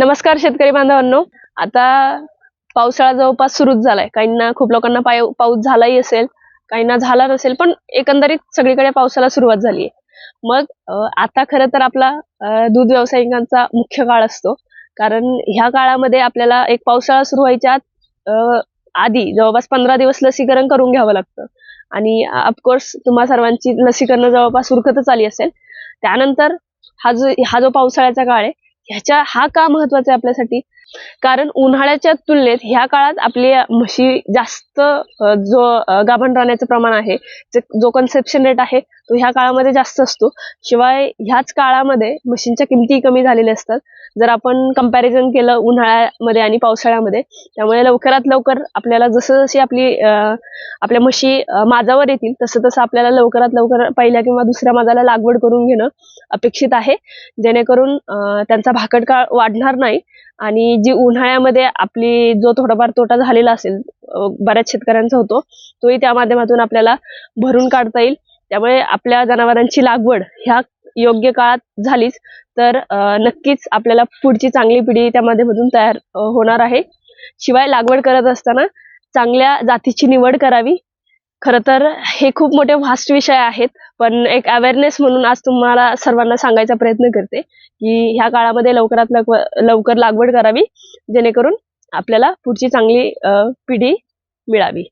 नमस्कार शेतकरी बांधवांनो. आता पावसाळा जवळपास सुरूच झालाय. काहींना खूप लोकांना पाय पाऊस झालाही असेल काहींना झाला नसेल पण एकंदरीत सगळीकडे पावसाला सुरुवात झाली आहे मग आता खरं तर आपला दूध व्यावसायिकांचा मुख्य काळ असतो. कारण ह्या काळामध्ये आपल्याला एक पावसाळा सुरू व्हायच्या अं, आधी जवळपास पंधरा दिवस लसीकरण करून घ्यावं लागतं. आणि ऑफकोर्स तुम्हा सर्वांची लसीकरण जवळपास सुरखतच आली असेल. त्यानंतर हा जो हा जो पावसाळ्याचा काळ आहे ह्याच्या हा का महत्त्वाचा आहे आपल्यासाठी? कारण उन्हाळ्याच्या तुलनेत ह्या काळात आपली म्हशी जास्त जो गाभण राहण्याचं प्रमाण आहे जो कन्सेप्शन रेट आहे तो ह्या काळामध्ये जास्त असतो. शिवाय ह्याच काळामध्ये म्हशींच्या किमती कमी झालेल्या असतात. जर आपण कंपॅरिझन केलं उन्हाळ्यामध्ये आणि पावसाळ्यामध्ये त्यामुळे लवकरात लवकर आपल्याला जसं जशी आपली आपल्या म्हशी माजावर माझावर येतील तसं तसं आपल्याला लवकरात लवकर पहिल्या किंवा दुसऱ्या माझाला लागवड करून घेणं अपेक्षित आहे. जेणेकरून त्यांचा भाकड काळ वाढणार नाही आणि जी उन्हाळ्यामध्ये आपली जो थोडाफार तोटा झालेला असेल बऱ्याच शेतकऱ्यांचा होतो तोही त्या माध्यमातून आपल्याला भरून काढता येईल. त्यामुळे आपल्या जनावरांची लागवड ह्या योग्य काळात झालीच तर नक्कीच आपल्याला पुढची चांगली पिढी त्या माध्यमातून तयार होणार आहे. शिवाय लागवड करत असताना चांगल्या जातीची निवड करावी खरं तर हे खूप मोठे व्हास्ट विषय आहेत पण एक अवेअरनेस म्हणून आज तुम्हाला सर्वांना सांगायचा प्रयत्न करते की ह्या काळामध्ये लवकरात लवकर लवकर लागवड करावी जेणेकरून आपल्याला पुढची चांगली पिढी मिळावी.